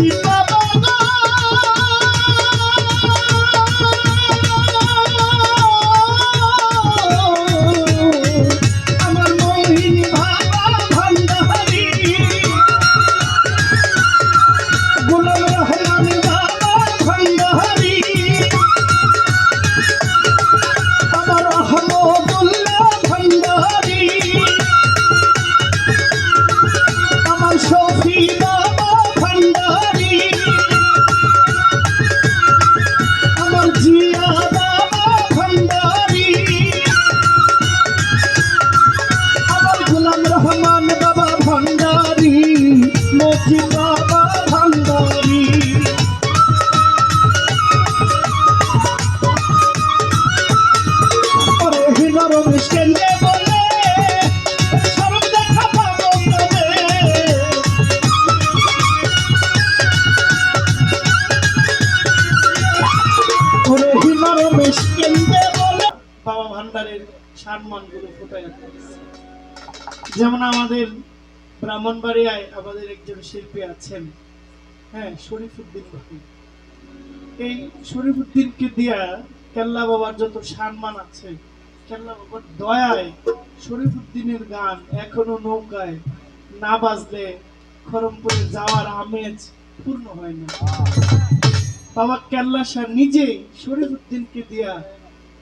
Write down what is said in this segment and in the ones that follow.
de সম্মানগুলো তুলছে। যেমন আমাদের ব্রাহ্মণবাড়িয়ায় আমাদের একজন শিল্পী আছেন হ্যাঁ শরীফুদ্দিন ভাই এই শরীফুদ্দিনকে দিয়া কেল্লা বাবার যত সম্মান আছে, কেল্লা বাবার দয়ায় শরীফুদ্দিনের গান এখনও নৌকায় না বাজলে খরমপুরে যাওয়ার আমেজ পূর্ণ হয় না বাবা কেল্লা শাহ নিজেই শরীফুদ্দিনকে দিয়া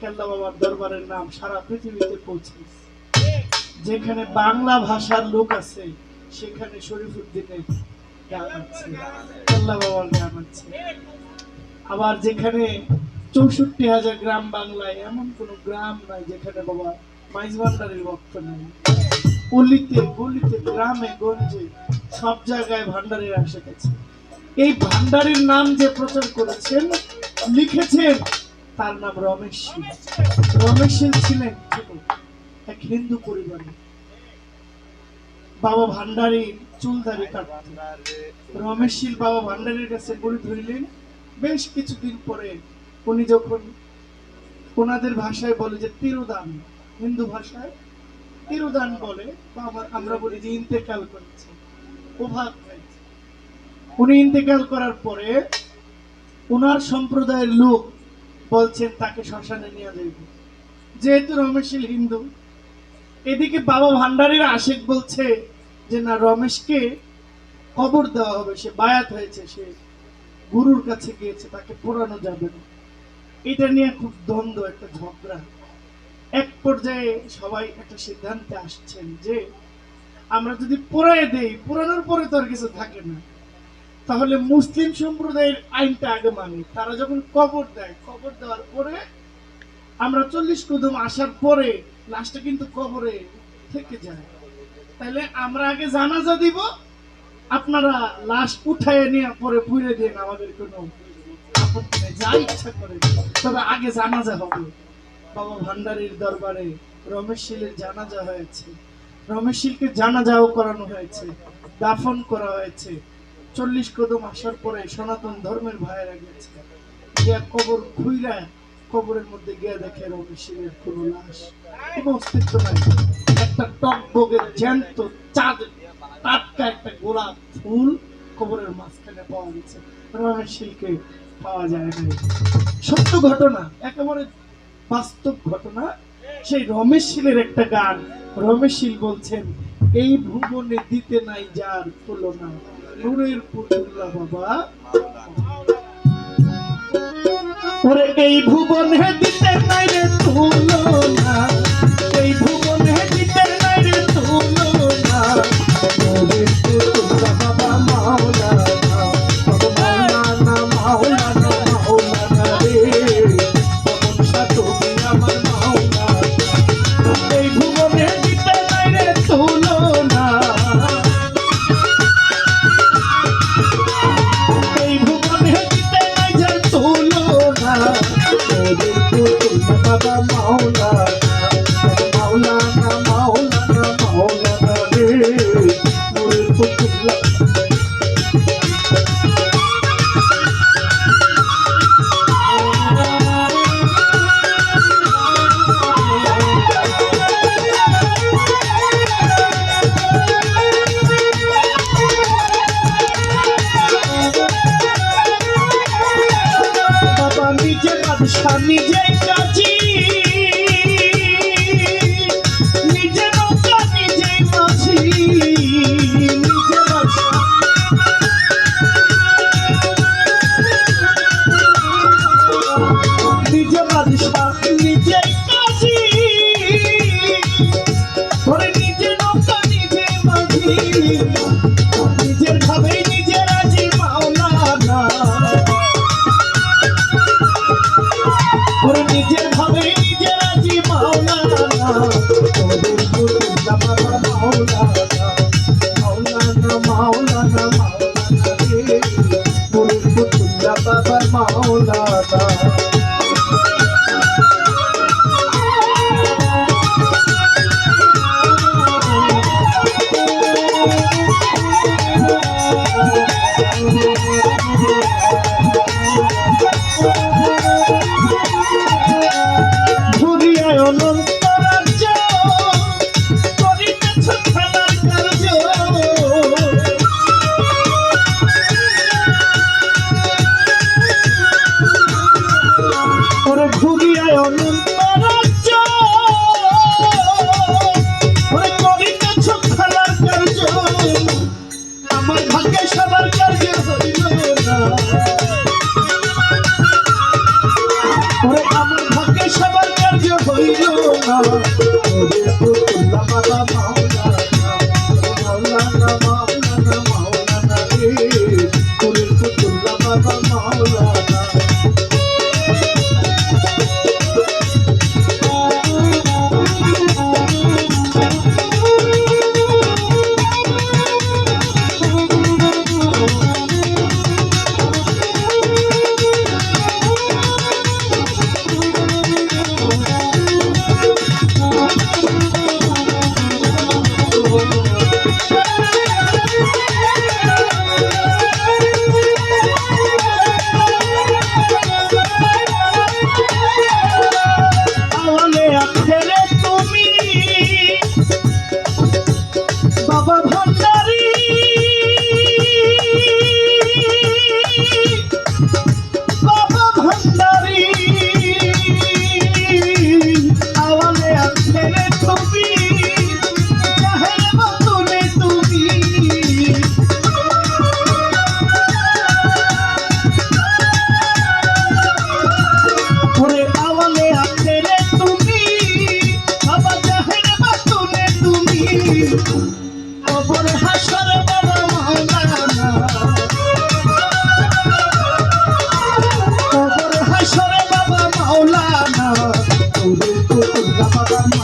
কেল্লা বাবার দরবারের নাম সারা পৃথিবীতে পৌঁছেছে যেখানে বাংলা ভাষার লোক আছে, সেখানে শরীফুদ্দিনের গান আছে কেল্লা বাবার গান আছে। আবার যেখানে চৌষট্টি হাজার গ্রাম বাংলায় এমন কোন গ্রাম নাই যেখানে বাবা মাইজ ভান্ডারের ভক্ত নেই। অলিতে গলিতে গ্রামে, গঞ্জে সব জায়গায় ভান্ডারের আসে গেছে। এই ভান্ডারের নাম যে প্রচার করেছেন, লিখেছেন তার নাম রমেশ শীল রমেশ শীল ছিলেন এক হিন্দু পরিবারে। বাবা ভান্ডারী চুলদারি কাটতেন। রমেশ বাবা ভান্ডারীর কাছে বলে ধরিলেন। বেশ কিছুদিন পরে উনি যখন ওনাদের ভাষায় বলে যে তিরুদান, হিন্দু ভাষায় তিরুদান বলে বা আমার- বলি যে ইন্তেকাল করেছে হয়েছে উনি ইন্তেকাল করার পরে ওনার সম্প্রদায়ের লোক বলছেন, তাকে শ্মশানে নিয়ে যাইবে। যেহেতু রমেশীল হিন্দু, এদিকে বাবা ভান্ডারীর আশেক বলছে যে, না, রমেশকে কবর দেওয়া হবে, সে বায়াত হয়েছে, সে গুরুর কাছে গিয়েছে, তাকে পোড়ানো যাবে না। এটা নিয়ে খুব দ্বন্দ্ব, একটা ঝগড়া। এক পর্যায়ে সবাই একটা সিদ্ধান্তে আসছেন যে, আমরা যদি পোড়ায় দেই, পোড়ানোর পরে তো আর কিছু থাকে না। তাহলে মুসলিম সম্প্রদায়ের আইনটা আগে মানি। তারা যখন কবর দেয়, কবর দেওয়ার পরে আমরা চল্লিশ কদম আসার পরে লাশটা কিন্তু কবরে থেকে যায়। তাহলে আমরা আগে জানাজা দিব, আপনারা লাশ উঠায় নিয়ে পরে পুড়ে দিন আমাদের কোনো যা ইচ্ছা করে তবে আগে জানাজা হবে। বাবা ভান্ডারীর দরবারে রমেশ শীলের জানাজা হয়েছে। রমেশ শীলকে জানাজাও করানো হয়েছে, দাফন করা হয়েছে। চল্লিশ কদম আসার পরে সনাতন ধর্মের ভাইয়েরা গেছে গিয়া কবর খুইরা কবরের মধ্যে গিয়া দেখে রমেশ শীলের কোনো লাশ কোনো অস্তিত্ব নাই। একটা টকবগের জ্যান্ত চাঁদ, টাটকা একটা গোলাপ ফুল কবরের মাঝখানে পাওয়া গেছে। রমেশ শীলকে পাওয়া যায় নাই। সত্য ঘটনা, একেবারে বাস্তব ঘটনা, সেই রমেশ শীলের একটা গান। রমেশ শীল বলছেন এই ভুবনে দিতে নাই যার তুলনা। নূরের পুতুল্লা বাবা। ওরে এই ভুবনে দিতে নাই রে তুলনা। Come me take your tea. দাদা ওরে আমার ভাগ্যে সবার কার্য হইল না।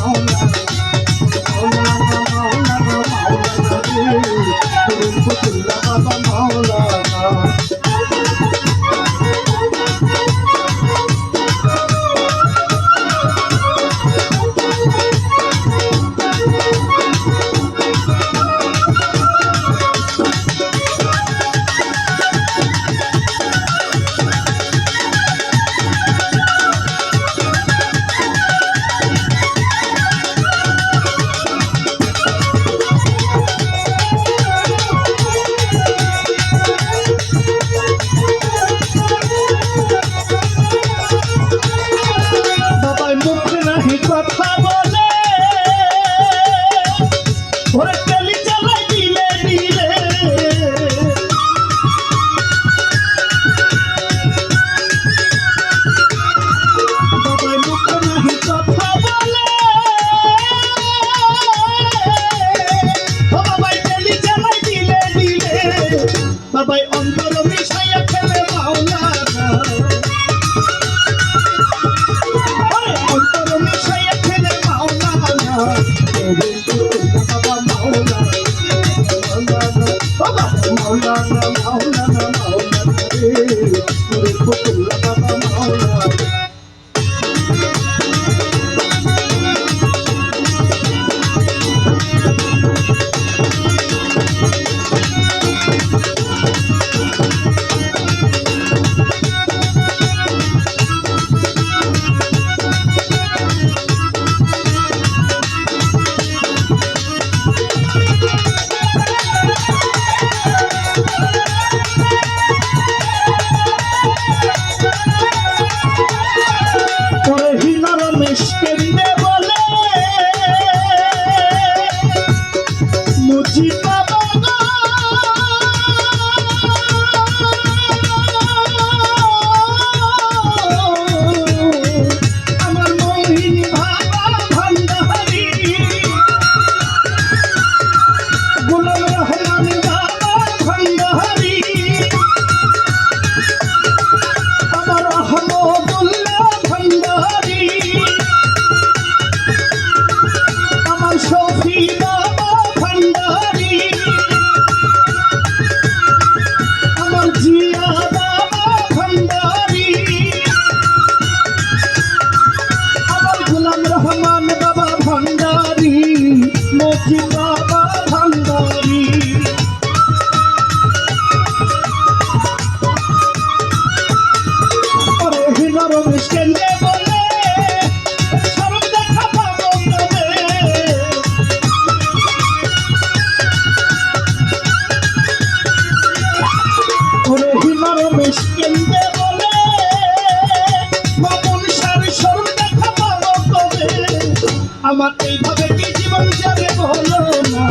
alma. 소를 গুলাম রহমান বাবা ভণ্ডারী মতি বাবা ভণ্ডারী রমেশ কেন্দ্রে আমার এইভাবে কি জীবন যাবে বলো না?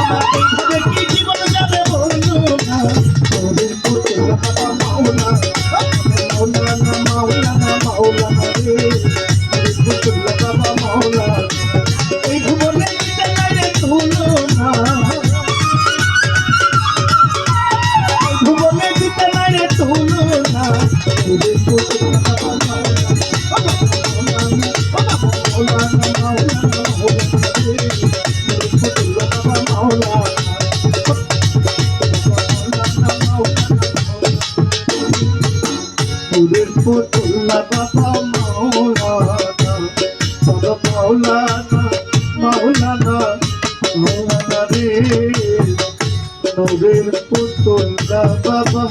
আমার এইভাবে কি জীবন যাবে বলো না? তোদের পুতুল বাবা মাওলা মাওলানা মাওলানা মাওলানা রে। তোদের পুতুল বাবা মাওলা। ফুলের পুতুল্লা বাবা মাওলানা বাবা মাওলানা মাওলানা মাওলানা রে নূরের পুতুল্লা বাবা